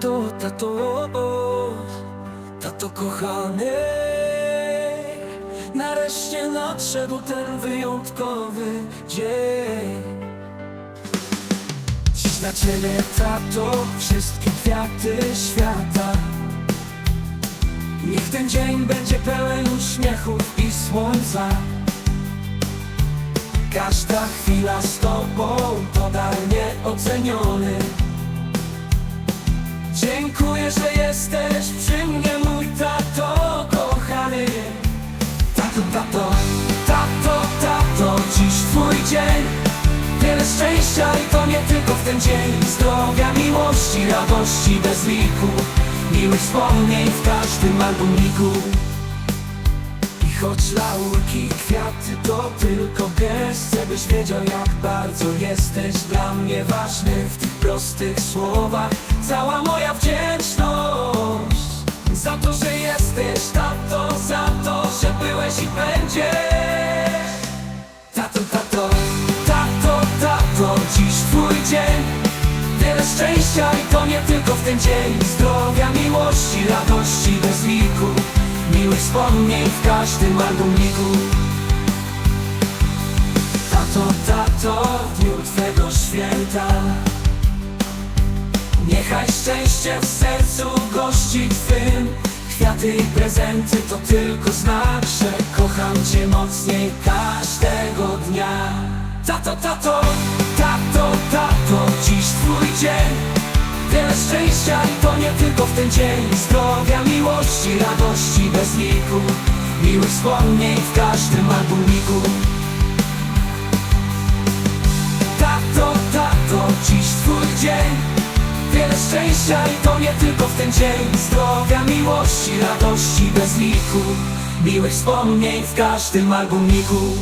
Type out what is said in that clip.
tato, tato, tato kochany Nareszcie nadszedł ten wyjątkowy dzień. Dziś dla ciebie, tato, wszystkie kwiaty świata. Niech ten dzień będzie pełen uśmiechów i słońca. Każda chwila z tobą to dar nieoceniony Dziękuję, że jesteś przy mnie, mój tato kochany. Tato, tato, tato, tato, dziś twój dzień. Wiele szczęścia i to nie tylko w ten dzień. Zdrowia, miłości, radości bez liku. Miłych wspomnień w każdym albumiku i choć laurki kwiaty to tylko gest Żebyś wiedział jak bardzo jesteś dla mnie ważny W tych prostych słowach. Cała moja wdzięczność Za to, że jesteś tato, za to, że byłeś i będziesz. Tato, tato, tato, tato, dziś twój dzień. Wiele szczęścia i to nie tylko w ten dzień. Zdrowia, miłości, radości bez liku. Miłych wspomnień w każdym albumiku Tato, tato, Niechaj szczęście w sercu gości Twym. Kwiaty i prezenty to tylko znak, że kocham Cię mocniej każdego dnia. Tato, tato, tato, tato, dziś Twój dzień. Wiele szczęścia i to nie tylko w ten dzień. Zdrowia, miłości, radości bez liku. Miłych wspomnień w każdym albumiku szczęścia i to nie tylko w ten dzień. Zdrowia, miłości, radości bez liku. Miłych wspomnień w każdym albumiku